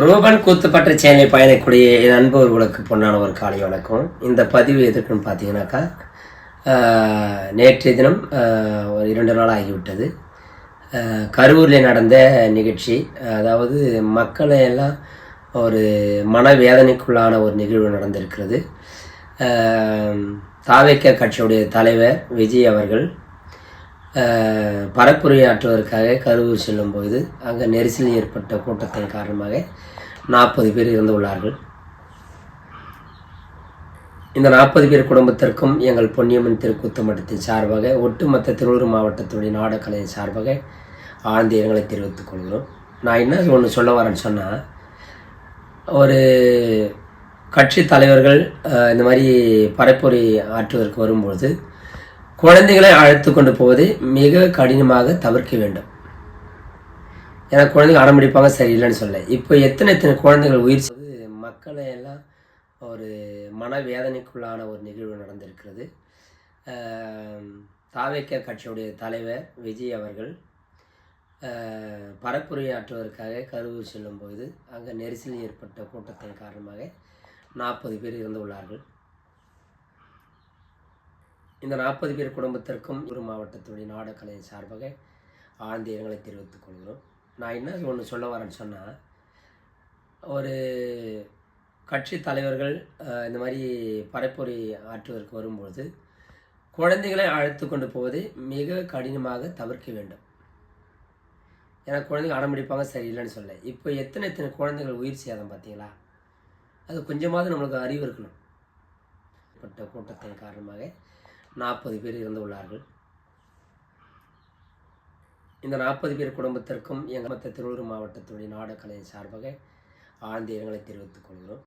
ரூபன் கூத்துப்பட்ட சேனை பயணக்கூடிய என் அன்பவர்களுக்கு பொன்னான ஒரு காலை வணக்கம். இந்த பதிவு எதுக்குன்னு பார்த்தீங்கன்னாக்கா நேற்றைய தினம் ஒரு இரண்டு நாள் ஆகிவிட்டது. கரூரில் நடந்த நிகழ்ச்சி அதாவது மக்களை எல்லாம் ஒரு மனவேதனைக்குள்ளான ஒரு நிகழ்வு நடந்திருக்கிறது. தாவேக்க கட்சியுடைய தலைவர் விஜய் அவர்கள் பரப்புரையாற்றுவதற்காக கரூர் செல்லும்போது அங்கே நெரிசல் ஏற்பட்ட கூட்டத்தின் காரணமாக நாற்பது பேர் இருந்துள்ளார்கள் இந்த நாற்பது பேர் குடும்பத்திற்கும் எங்கள் பொன்னியம்மன் திருக்கூத்து மட்டத்தின் சார்பாக ஒட்டுமொத்த திருவள்ளூர் மாவட்டத்துடைய நாடக்கலையின் சார்பாக ஆழ்ந்த இரங்கலை தெரிவித்துக் கொள்கிறோம். நான் என்ன ஒன்று சொல்ல வரேன்னு சொன்னால் ஒரு கட்சி தலைவர்கள் இந்த மாதிரி பரப்புரை ஆற்றுவதற்கு வரும்பொழுது குழந்தைகளை அழைத்து கொண்டு போவதை மிக கடினமாக தவிர்க்க வேண்டும். ஏன்னா குழந்தைங்க அடம்பிடிப்பாங்க சரியில்லைன்னு சொல்ல. இப்போ எத்தனை எத்தனை குழந்தைகள் உயிர் செ- மக்களை எல்லாம் ஒரு மனவேதனைக்குள்ளான ஒரு நிகழ்வு நடந்திருக்கிறது. தாவேக்க கட்சியுடைய தலைவர் விஜய் அவர்கள் பரப்புரையாற்றுவதற்காக கரூர் செல்லும்போது அங்கே நெரிசல் ஏற்பட்ட கூட்டத்தின் காரணமாக நாற்பது பேர் இறந்துள்ளார்கள். இந்த நாற்பது பேர் குடும்பத்திற்கும் ஒரு மாவட்டத்துடைய நாடகலையின் சார்பாக ஆழ்ந்த இரங்கலை தெரிவித்துக் கொள்கிறோம். நான் என்ன ஒன்று சொல்ல வரேன்னு சொன்னால் ஒரு கட்சி தலைவர்கள் இந்த மாதிரி பரப்புரை ஆற்றுவதற்கு வரும்பொழுது குழந்தைகளை அழைத்து கொண்டு போவதை மிக கடினமாக தவிர்க்க வேண்டும். ஏன்னா குழந்தைங்க அடம்பிடிப்பாங்க சரியில்லைன்னு சொல்ல. இப்போ எத்தனை எத்தனை குழந்தைகள் உயிர் சேதம் பார்த்தீங்களா? அது கொஞ்சமாவது நம்மளுக்கு அறிவு இருக்கணும். பட்ட கூட்டத்தின் காரணமாக நாற்பது பேர் இறந்துள்ளார்கள் இந்த நாற்பது பேர் குடும்பத்திற்கும் எங்கள் மொத்த திருவள்ளூர் மாவட்டத்துடைய நாடகலையின் சார்பாக ஆழ்ந்த இரங்கலை தெரிவித்துக் கொள்கிறோம்.